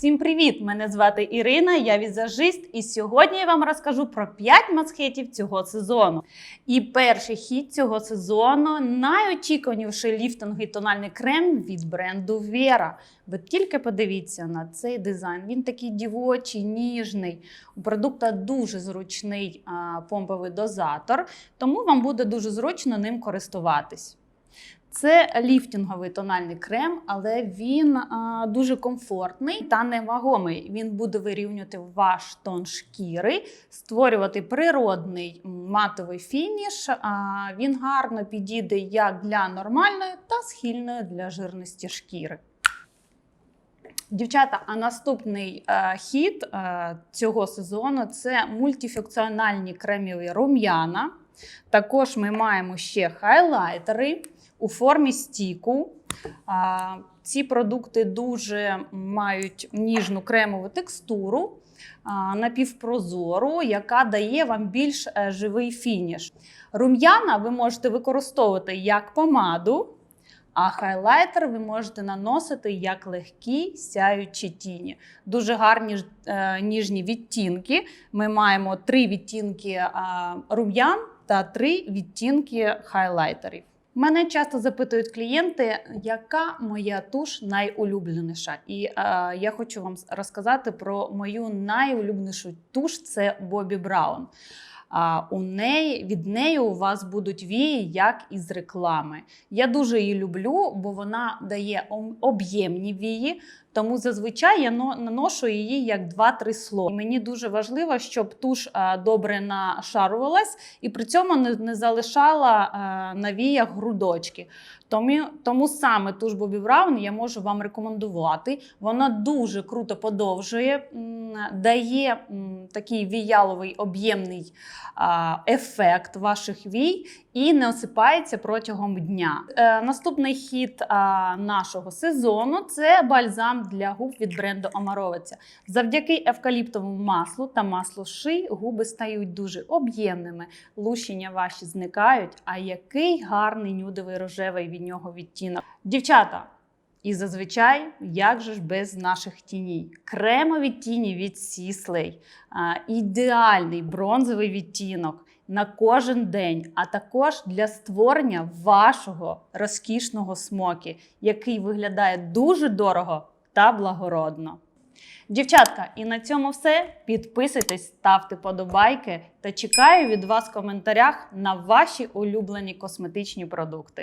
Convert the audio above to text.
Привіт! Мене звати Ірина, я візажист, і сьогодні я вам розкажу про 5 масхетів цього сезону. І перший хід цього сезону найочікуваніший ліфтинговий тональний крем від бренду Vera. Ви тільки подивіться на цей дизайн. Він такий дівочий, ніжний. У продукта дуже зручний а, помповий дозатор, тому вам буде дуже зручно ним користуватись. Це ліфтинговий тональний крем, але він а, дуже комфортний та невагомий. Він буде вирівнювати ваш тон шкіри, створювати природний матовий фініш. А, він гарно підійде як для нормальної та схильної для жирності шкіри. Дівчата, а наступний е, хід е, цього сезону це мультифункціональні кремові рум'яна. Також ми маємо ще хайлайтери у формі стіку. Ці продукти дуже мають ніжну кремову текстуру, напівпрозору, яка дає вам більш е, живий фініш. Рум'яна ви можете використовувати як помаду, а хайлайтер ви можете наносити як легкі сяючі тіні. Дуже гарні е, ніжні відтінки. Ми маємо три відтінки рум'ян та три відтінки хайлайтерів. Мене часто запитують клієнти, яка моя туш найулюбленіша. І е, я хочу вам розказати про мою найулюбленішу туш це Бобі Браун. А у неї від неї у вас будуть вії, як із реклами. Я дуже її люблю, бо вона дає об'ємні вії. Тому зазвичай я наношу її як 2-3 слої. Мені дуже важливо, щоб туш добре нашарувалась і при цьому не, залишала а, на віях грудочки. Тому, тому саме туш Бобі Браун я можу вам рекомендувати. Вона дуже круто подовжує, дає такий віяловий об'ємний ефект ваших вій і не осипається протягом дня. Е, наступний хід нашого сезону це бальзам для губ від бренду Омаровиця. Завдяки евкаліптовому маслу та маслу ши губи стають дуже об'ємними, лущення ваші зникають. А який гарний нюдовий рожевий від нього відтінок. Дівчата. І зазвичай, як же ж без наших тіней? Кремові тіні від Сіслей, ідеальний бронзовий відтінок на кожен день, а також для створення вашого розкішного смокі, який виглядає дуже дорого та благородно. Дівчатка, і на цьому все. Підписуйтесь, ставте подобайки та чекаю від вас в коментарях на ваші улюблені косметичні продукти.